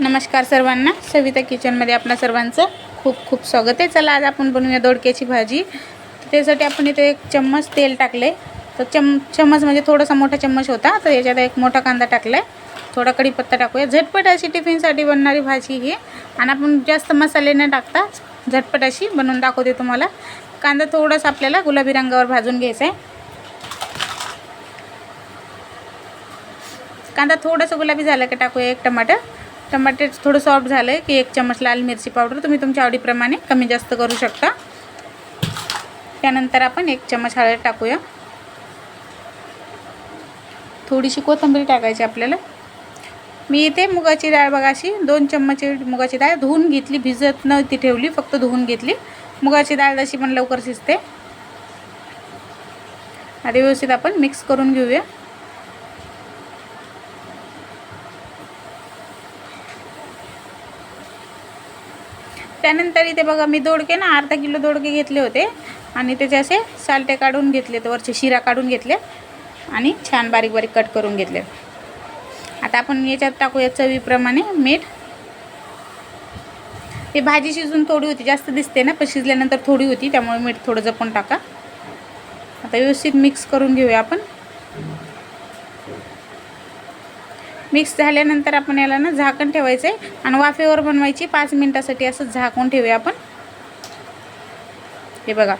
नमस्कार सर्वांना. सविता किचनमध्ये आपणा सर्वांचं खूप खूप स्वागत आहे. चला आज आपण बनवूया दोडक्याची भाजी. त्यासाठी आपण इथे एक चम्मच तेल टाकले तर चम चम्मच म्हणजे थोडासा मोठा चम्मच होता. तर याच्यात एक मोठा कांदा टाकला आहे थोडा कढीपत्ता टाकूया. झटपट अशी टिफिनसाठी बनणारी भाजी ही. आणि आपण जास्त मसाले न टाकता झटपट अशी बनवून दाखवते तुम्हाला. कांदा थोडासा आपल्याला गुलाबी रंगावर भाजून घ्यायचा आहे कांदा थोडंसं गुलाबी झालं की टाकूया एक टमाटर. टमाटर थोडं सॉफ्ट झालं आहे की एक चमच लाल मिरची पावडर तुम्ही तुमच्या आवडीप्रमाणे कमी जास्त करू शकता. त्यानंतर आपण एक चमच हळद टाकूया. थोडीशी कोथिंबीर टाकायची आपल्याला. मी इथे मुगाची डाळ बघाशी दोन चम्मच मुगाची डाळ धुवून घेतली भिजत नव्हती ठेवली फक्त धुवून घेतली. मुगाची डाळ जशी पण लवकर शिजते. आधी व्यवस्थित आपण मिक्स करून घेऊया. त्यानंतर इथे बघा मी दोडके ना अर्धा किलो दोडके घेतले होते. आणि त्याचे असे सालटे काढून घेतले तर वरचे शिरा काढून घेतले. आणि छान बारीक बारीक कट करून घेतले. आता आपण याच्यात टाकूया चवीप्रमाणे मीठ. ते भाजी शिजून थोडी होती जास्त दिसते ना पण शिजल्यानंतर थोडी होती त्यामुळे मीठ थोडं जपून टाका. आता व्यवस्थित मिक्स करून घेऊया आपण. मिक्स झाल्यानंतर आपण याला ना झाकण ठेवायचं आहे आणि वाफेवर बनवायची पाच मिनटासाठी असं झाकून ठेवूया आपण. हे बघा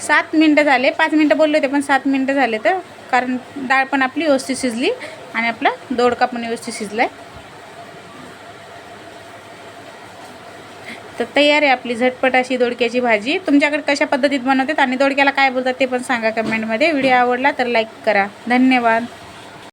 सात मिनटं झाले. पाच मिनटं बोलले होते पण सात मिनटं झाले तर कारण डाळ पण आपली व्यवस्थित शिजली आणि आपला दोडका पण व्यवस्थित शिजला आहे तर तयार आहे आपली झटपट अशी दोडक्याची भाजी. तुमच्याकडे कशा पद्धतीत बनवतात आणि दोडक्याला काय बोलतात ते पण सांगा कमेंटमध्ये. व्हिडिओ आवडला तर लाईक करा. धन्यवाद.